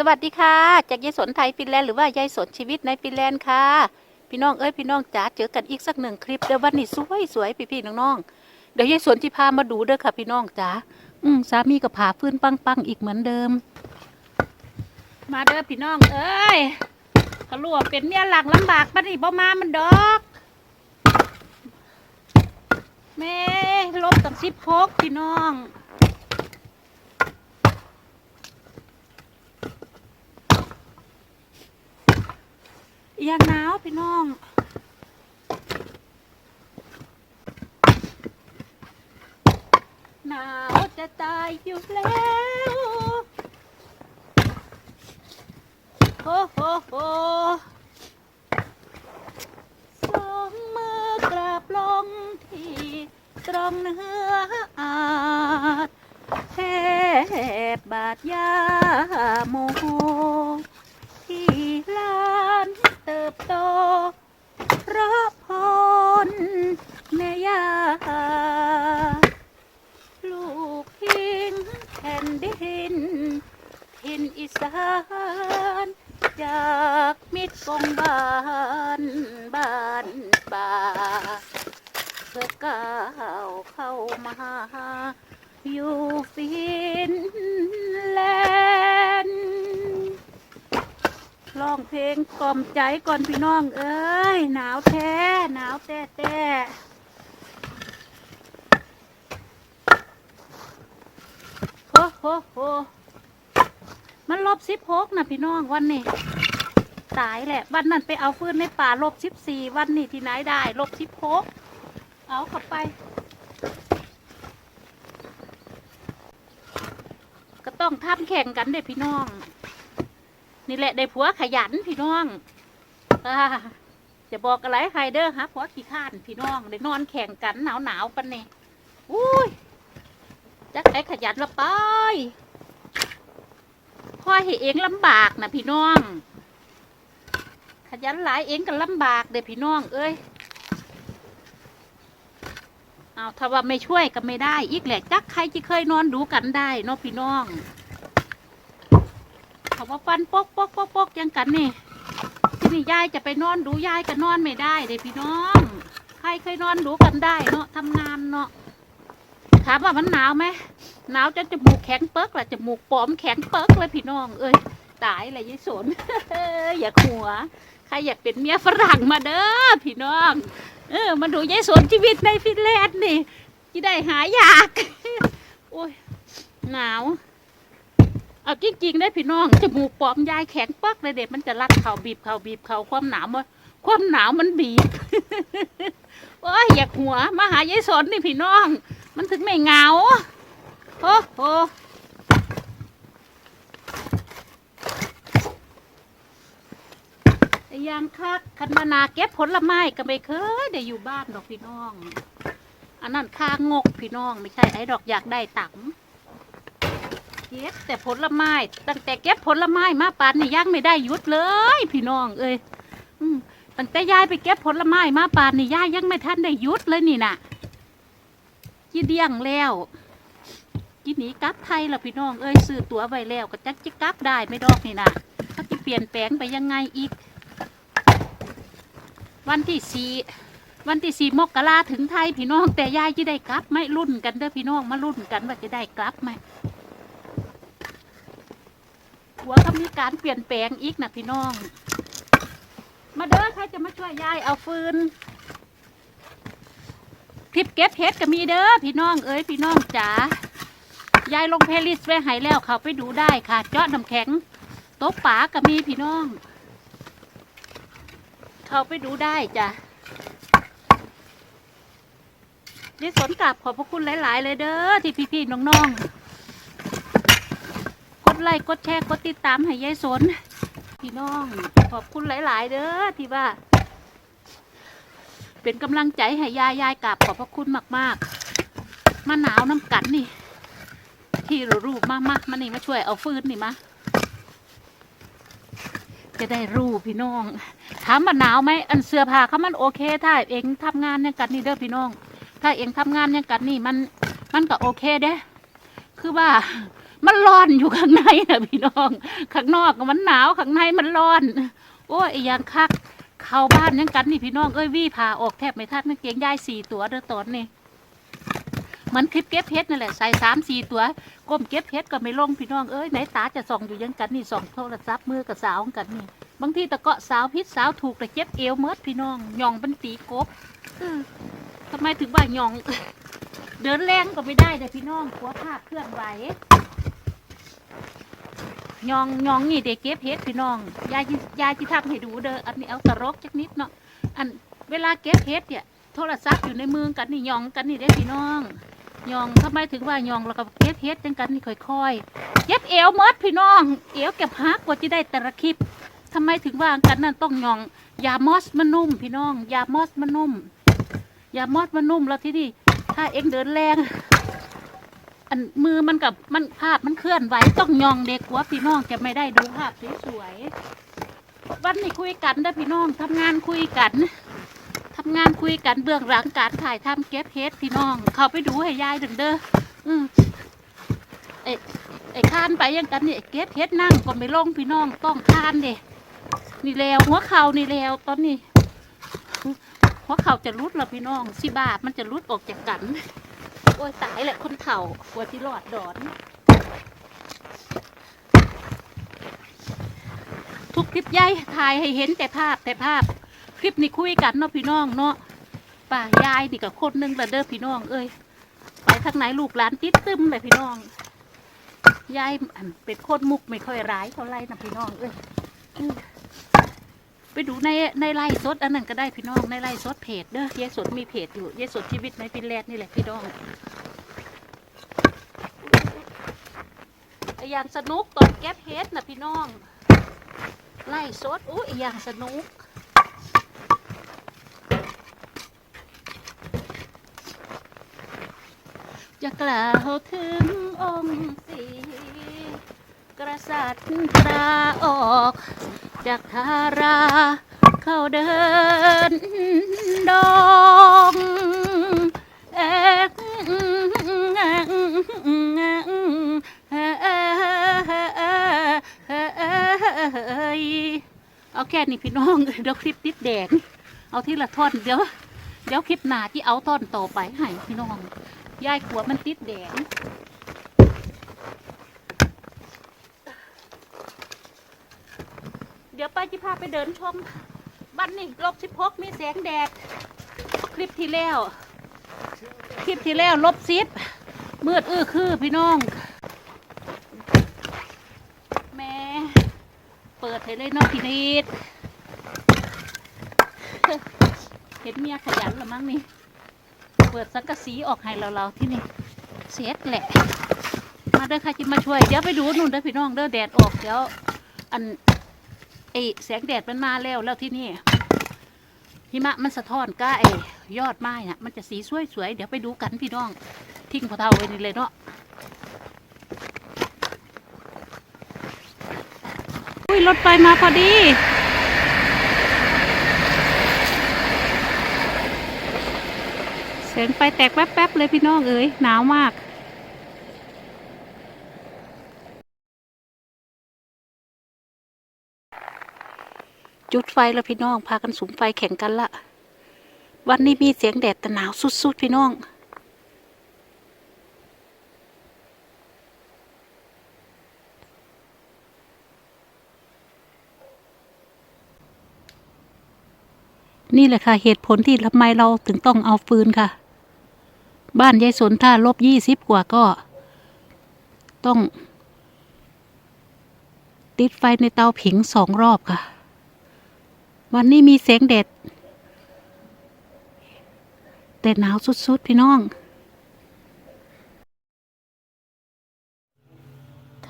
สวัสดีค่ะ จากยายสนไทยฟินแลนด์หรือว่ายายสนชีวิตในฟินแลนด์ค่ะ พี่น้องเอ้ยพี่น้องจ๋าเจอกันอีกสักหนึ่งคลิปเดี๋ยววันนี้สวยสวยพี่พี่น้องๆเดี๋ยวยายสนที่พามาดูเด้อค่ะ พี่น้องจ๋าอืมสามีกับผาฟื้นปังปังๆอีกเหมือนเดิม มาเด้อพี่น้องเอ้ยเขาลวเป็นเมียหลักลำบากปะนี่บ่มามันดอกแม่ลบตั้งสิบหกพี่น้อง ย่าหนาวพี่น้องหนาวจะตายอยู่แล้วโฮโฮโฮสองมือกราบลงที่ตรงเนื้ออาจแทบบาดยาโมโห ที่ลานเติบโตเพระพรแม่ยาลูกทิ้งแผ่นดินทินอีสานจากมิตรกองบ้านบ้านป่าเพื่อก้าวเข้ามาอยู่ฟินแลน ร้องเพลงกล่อมใจก่อนพี่น้องเอ้ย หนาวแท้หนาวแต่แต่โอ้โหโหมันลบสิบหกนะพี่น้องวันนี้ตายแหละ วันนั้นไปเอาฟืนในป่าลบสิบสี่วันนี้ที่ไหนได้ลบสิบหกเอาข้าไป ก็ต้องทำแข่งกันเด้พี่น้อง นี่แหละได้ผัวขยันพี่น้องอาจะบอกอะไรใครเด้อฮะผัวขี้ข้านพี่น้องได้นอนแข่งกันหนาวหนาวๆปันเนี่ยอุ้ยจักไอ้ขยันละไปพ่อให้เองลำบากนะพี่น้อง ขยันหลายเองก็ลำบากเด้พี่น้อง เอ้ยเอาถ้าว่าไม่ช่วยก็ไม่ได้ อีกแหละจักใครที่เคยนอนดูกันได้เนาะพี่น้อง เขาว่าฟันปกปกปกปกยังกันนี่ที่นี่ยายจะไปนอนดูยายก็นอนไม่ได้เด้พี่น้อง ใครเคยนอนดูกันได้เนาะทำงานเนาะถามว่ามันหนาวไหมหนาวจนจมูกแข็งเปิกละจมูกปลอมแข็งเปิกเลยพี่น้อง เอ้ยตายเลยยายสนอย่าหัวใครอยากเป็นเมียฝรั่งมาเด้อพี่น้อง เออมาดูยายสนชีวิตในฟินแลนด์นี่ที่ได้หายากโอ้ยหนาว เอาจริงๆได้พี่น้องจมูกปลอมยายแข็งปักเลยเด็กมันจะรัดเข่าบีบเข่าบีบเข่าความหนาวมันความหนาวมันบีบโอ้ยอยากหัวมาหายายสนนี่พี่น้อง มันถึงไม่เงาโอ้โหยังคักคันมานาเก็บผลไม้ก็ไม่เคยได้อยู่บ้านดอกพี่น้อง อันนั้นค่างกพี่น้องไม่ใช่ไอ้ดอกอยากได้ตังค์ เก็บแต่ผลไม้ตั้งแต่เก็บผลไม้มาปานนี่ยังไม่ได้หยุดเลย พี่น้องเอ้ยมตั้งแต่ยายไปเก็บผลไม้มาปานนี่ยายยังไม่ทันได้หยุดเลยนี่น่ะจีเดียงแล้วจีหนีกลับไทยละพี่น้องเอ้ยซื้อตั๋วไว้แล้วก็จักจิกลับได้ไม่ดอกนี่น่ะเขาจะเปลี่ยนแปลงไปยังไงอีก วันที่สี่วันที่สี่มกราถึงไทยพี่น้องแต่ยายจะได้กลับไหมรุ่นกันเด้อพี่น้องมารุ่นกันว่าจะได้กลับไหม หัวก็มีการเปลี่ยนแปลงอีกนะพี่น้อง มาเด้อใครจะมาช่วยยายเอาฟืนคลิปเก็บเห็ดก็มีเด้อพี่น้องเอ้ยพี่น้องจ๋ายายลงเพลิสไว้ให้แล้วเขาไปดูได้ค่ะเจาะน้ำแข็งโต๊ะป๋าก็มีพี่น้อง เขาไปดูได้จ้ะดิสนกลับขอบพระคุณหลาย ๆ เลยเด้อที่พี่ๆน้องๆ ดไลค์กดแชร์กดติดตามให้ยายสน พี่น้องขอบคุณหลาย ๆ เด้อที่ว่า เป็นกำลังใจให้ยายยายกราบขอบพระคุณมาก ๆ มาหนาวน้ำกันนี่ ที่รูปมามามานี่มาช่วยเอาฟืนนี่มาจะได้รู้พี่น้อง ถามว่าหนาวไหมอันเสื้อผ้าเขามันโอเค ถ้าเองทำงานอย่างกันนี่เด้อพี่น้อง ถ้าเองทำงานอย่างกันนี่มันมันก็โอเคเด้ คือว่า มันร้อนอยู่ข้างในนะพี่น้อง ข้างนอกมันหนาวข้างในมันร้อน โอ้ยไอ้ยางคัก เข้าบ้านยังกันนี่พี่น้องเอ้ยวี่พาออกแทบไม่ทันกางเกงยายสี่ตัวเด้อตอนนี้มันคลิปเก็บเพชรนั่นแหละใส่สามสี่ตัวก้มเก็บเพชรก็ไม่ลงพี่น้องเอ้ยไหนตาจะส่องอยู่ยังกันนี่ส่องโทรศัพท์มือกับสาวกันนี่บางทีตะเกาะสาวพิษสาวถูกแต่เจ็บเอวเมิดพี่น้องย่องเป็นตีกบทำไมถึงว่าย่อง เดินแรงก็ไม่ได้แต่พี่น้องกลัวภาพเคลื่อนไหว ยองยองนี่เด็กเก็บเฮ็ดพี่น้องยายยายจิทำให้ดูเด้ออันนี้เอาตลกจักนิดเนาะอันเวลาเก็บเฮ็ดเนี่ยโทรศัพท์อยู่ในมือกันนี่ยองกันนี่เด้พี่น้องยองทำไมถึงว่ายองแล้วก็เก็บเฮ็ดจังกันนี่ค่อยๆเก็บเอวมดพี่น้อง เอวเก็บหักกว่าจะได้แต่ละคลิปทำไมถึงว่ากันนั่นต้องยองยามอสมันนุ่ม พี่น้องยามอสมันนุ่มยามอสมันนุ่มแล้วที่นี่ถ้าเอ็งเดินแรง อันมือมันกับมันภาพมันเคลื่อนไหวต้องยองเด็กหัวพี่น้องจะไม่ได้ดูภาพสวยๆวันนี้คุยกันได้พี่น้องทำงานคุยกันทำงานคุยกันเบื้องหลังการถ่ายทำเก็บเฮดพี่น้อง เขาไปดูให้ยายถึงเด้ออืมไอ้ไอ้คานไปยังกันนี่ไอ้เก็บเฮดนั่งก็ไม่ลงพี่น้องต้องคานเด้นี่แล้วหัวเข่านี่แล้วตอนนี้หัวเข่าจะรุดแล้วพี่น้องสิบาทมันจะรุดออกจากกัน โอ้ยตายแหละคนเถ่ากลัวที่รอดดอน ทุกคลิปย่ายถ่ายให้เห็นแต่ภาพแต่ภาพ คลิปนี้คุยกันเนาะพี่น้องเนาะป่ายายนี่กับคนนึงละเด้อพี่น้อง เอ้ยไปทางไหนลูกหลานติดตึมเลยพี่น้องยายเป็นโคนมุกไม่ค่อยร้ายเท่าไรนะพี่น้องเอ้ยไปดูในในไล่สดอันนั้นก็ได้พี่น้องในไล่สดเพจเด้อยายสดมีเพจอยู่ยายสดชีวิตในฟินแลนด์นี่แหละพี่น้อง อย่างสนุกตอนแก๊ปเฮดนะพี่น้อง ไล่สดอู้อย่างสนุกจะกล่าวถึงองค์สีกษัตริย์ตราออกจากทารา เข้าเดินดอง เอก เอาแค่นี้พี่น้องเดี๋ยวคลิปติดแดงเอาที่ละท่อนเดี๋ยวเดี๋ยวคลิปหน้าที่เอาท่อนต่อไปให้พี่น้องยายขวมันติดแดงเดี๋ยวไปจิพาไปเดินชมบ้านนี่ลบสิบหกมีแสงแดด คลิปที่แล้ว คลิปที่แล้วลบซิบมืดอื้อคือพี่น้อง แม่ เปิดให้เลยเนาะพี่นิดเห็นเมียขยันหรือมั้งนี่ เปิดสังกะสีออกให้เราเราๆที่นี่เสร็จแหละ มาเด้อค่ะจิมาช่วย เดี๋ยวไปดูนู่นเด้อพี่น้องเด้อแดดออกเดี๋ยวอันไอแสงแดดมันมาแล้วแล้วที่นี่หิมะมันสะท้อนก้าไอยอดไม้น่ะ มันจะสีสวยๆเดี๋ยวไปดูกันพี่น้องทิ้งพอเท่าไว้นี่เลยเนาะอุ้ย รถไฟมาพอดีแสงไฟแตกแป๊บๆเลยพี่น้องเอ๋ยหนาวมากจุดไฟแล้วพี่น้อง พากันสุมไฟแข่งกันละ วันนี้มีเสียงแดดแต่หนาวสุดๆ พี่น้อง นี่แหละค่ะ เหตุผลที่ทำไมเราถึงต้องเอาฟืนค่ะ บ้านยายสนถ้าลบยี่สิบกว่าก็ ต้อง ติดไฟในเตาผิงสองรอบค่ะ วันนี้มีแสงแดดแต่หนาวสุดๆ พี่น้อง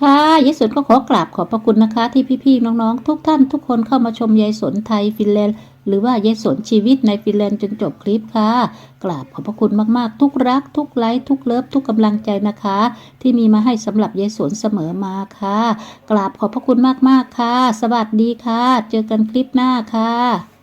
ค่ะยายสนก็ขอกราบขอบพระคุณนะคะ ที่พี่ๆน้องๆ ทุกท่านทุกคนเข้ามาชมยายสนไทยฟินแลนด์ หรือว่ายายสนชีวิตในฟินแลนด์จนจบคลิปค่ะ กราบขอบพระคุณมากๆ ทุกรัก ทุกไลค์ทุกเลิฟทุกกำลังใจนะคะ ที่มีมาให้สำหรับยายสนเสมอมาค่ะ กราบขอบพระคุณมากๆค่ะ สวัสดีค่ะ เจอกันคลิปหน้าค่ะ